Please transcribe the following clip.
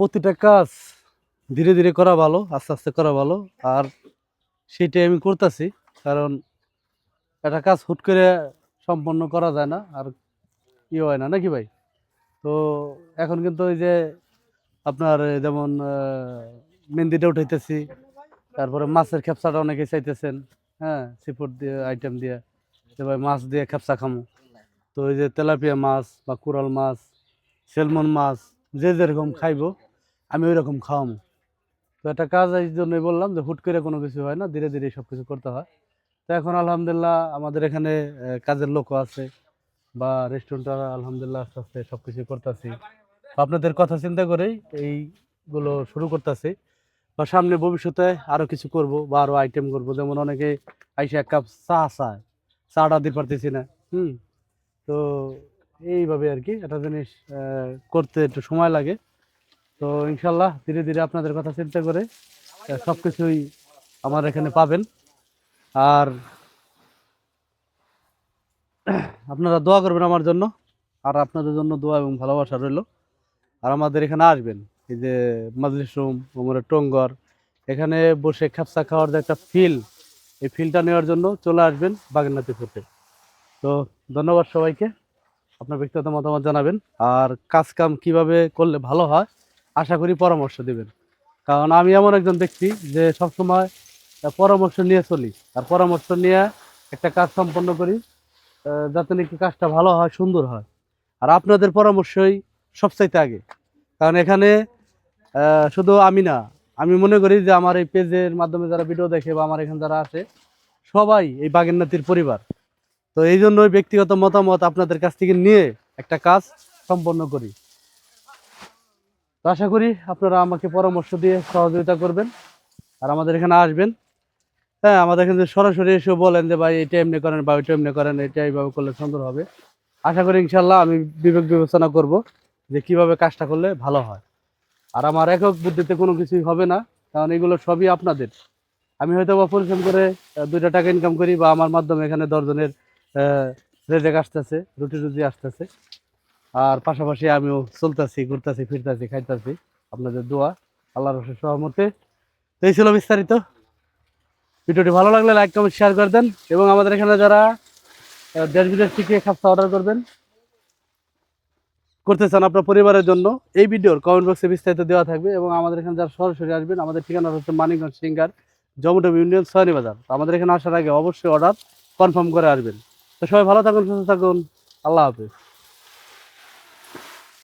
প্রতিটা কাজ ধীরে ধীরে করা ভালো, আস্তে আস্তে করা ভালো। আর সেটাই আমি করতেছি, কারণ একটা কাজ হুট করে সম্পন্ন করা যায় না, আর ই হয় না, নাকি ভাই? তো এখন কিন্তু ওই যে আপনার যেমন মেহেন্দিটা উঠাইতেছি, তারপরে মাছের খেপসাটা অনেকে চাইতেছেন হ্যাঁ সিফুড দিয়ে আইটেম দিয়ে, যে ভাই মাছ দিয়ে খেপসা খামো। তো ওই যে তেলাপিয়া মাছ বা কোরাল মাছ, সেলমন মাছ, যে যেরকম খাইবো আমি ওই রকম খাওয়াবো তো একটা কাজ এই জন্যই বললাম যে হুট করে কোনো কিছু হয় না, ধীরে ধীরে সব কিছু করতে হয়। তো এখন আলহামদুলিল্লাহ আমাদের এখানে কাজের লোকও আছে বা রেস্টুরেন্টটা আলহামদুলিল্লাহ আস্তে আস্তে সব কিছু করতেছি আপনাদের কথা চিন্তা করেই এইগুলো শুরু করতেছি। বা সামনে ভবিষ্যতে আরও কিছু করব বা আরও আইটেম করব। যেমন অনেকে আইসে এক কাপ চা চায়, চাটা দিতে পারতেছি না, হুম। তো এইভাবে আর কি একটা জিনিস করতে একটু সময় লাগে। তো ইনশাল্লাহ ধীরে ধীরে আপনাদের কথা চিন্তা করে আহ, সবকিছুই আমার এখানে পাবেন। আর আপনারা দোয়া করবেন আমার জন্য আর আপনাদের জন্য দোয়া এবং ভালোবাসা রইল। আর আমাদের এখানে আসবেন এই যে মাজলিস রুম ওমরের টঙ্গর এখানে বসে খাপসা খাওয়ার যে একটা ফিল এই ফিলটা নেওয়ার জন্য চলে আসবেন বাগেরনাথি ফুটে। তো ধন্যবাদ সবাইকে আপনার ব্যক্তিগত মতামত জানাবেন। আর কাজ কাম কীভাবে করলে ভালো হয় আশা করি পরামর্শ দেবেন। কারণ আমি এমন একজন ব্যক্তি যে সবসময় পরামর্শ নিয়ে চলি। আর পরামর্শ নিয়ে একটা কাজ সম্পন্ন করি যাতে নাকি কাজটা ভালো হয়, সুন্দর হয়। আর আপনাদের পরামর্শই সবচাইতে আগে। কারণ এখানে শুধু আমি না, আমি মনে করি যে আমার এই পেজের মাধ্যমে যারা ভিডিও দেখে বা আমার এখানে যারা আসে, সবাই এই বাগেরনাথির পরিবার। তো এই জন্যই ব্যক্তিগত মতামত আপনাদের কাছ থেকে নিয়ে একটা কাজ সম্পন্ন করি। তো আশা করি আপনারা আমাকে পরামর্শ দিয়ে সহযোগিতা করবেন আর আমাদের এখানে আসবেন। হ্যাঁ আমাদের এখানে সরাসরি এসে বলেন যে, ভাই, এটা এমনি করেন, বা ওইটা এমনি করেন, এটা এইভাবে করলে সুন্দর হবে। আশা করি ইনশাল্লাহ আমি বিবেক বিবেচনা করব যে, কীভাবে কাজটা করলে ভালো হয়। আর আমার একক বুদ্ধিতে কোনো কিছুই হবে না, কারণ এগুলো সবই আপনাদের। আমি হয়তো বা পরিশ্রম করে দুইটা টাকা ইনকাম করি বা আমার মাধ্যমে এখানে দশজনের রেজেক আসতেছে রুটি রুজি আসতেছে। আর পাশাপাশি আমিও চলতেছি, ঘুরতেছি, ফিরতেছি, খাইতেছি। আপনাদের দোয়া, আল্লাহর রসের সহমতে তো এই ছিল বিস্তারিত। ভিডিওটি ভালো লাগলে লাইক কমেন্ট শেয়ার করে দেন এবং আমাদের এখানে যারা দেশ বিদেশ থেকে খাপসা অর্ডার করবেন, করতে চান আপনার পরিবারের জন্য, এই ভিডিওর কমেন্ট বক্সে বিস্তারিত দেওয়া থাকবে এবং আমাদের এখানে যারা সরাসরি আসবেন, আমাদের ঠিকানা হচ্ছে মানিকগঞ্জ সিঙ্গার জমটব ইউনিয়ন সয়নি বাজার। তো আমাদের এখানে আসার আগে অবশ্যই অর্ডার কনফার্ম করে আসবেন। তো সবাই ভালো থাকুন, সুস্থ থাকুন। আল্লাহ হাফিজ।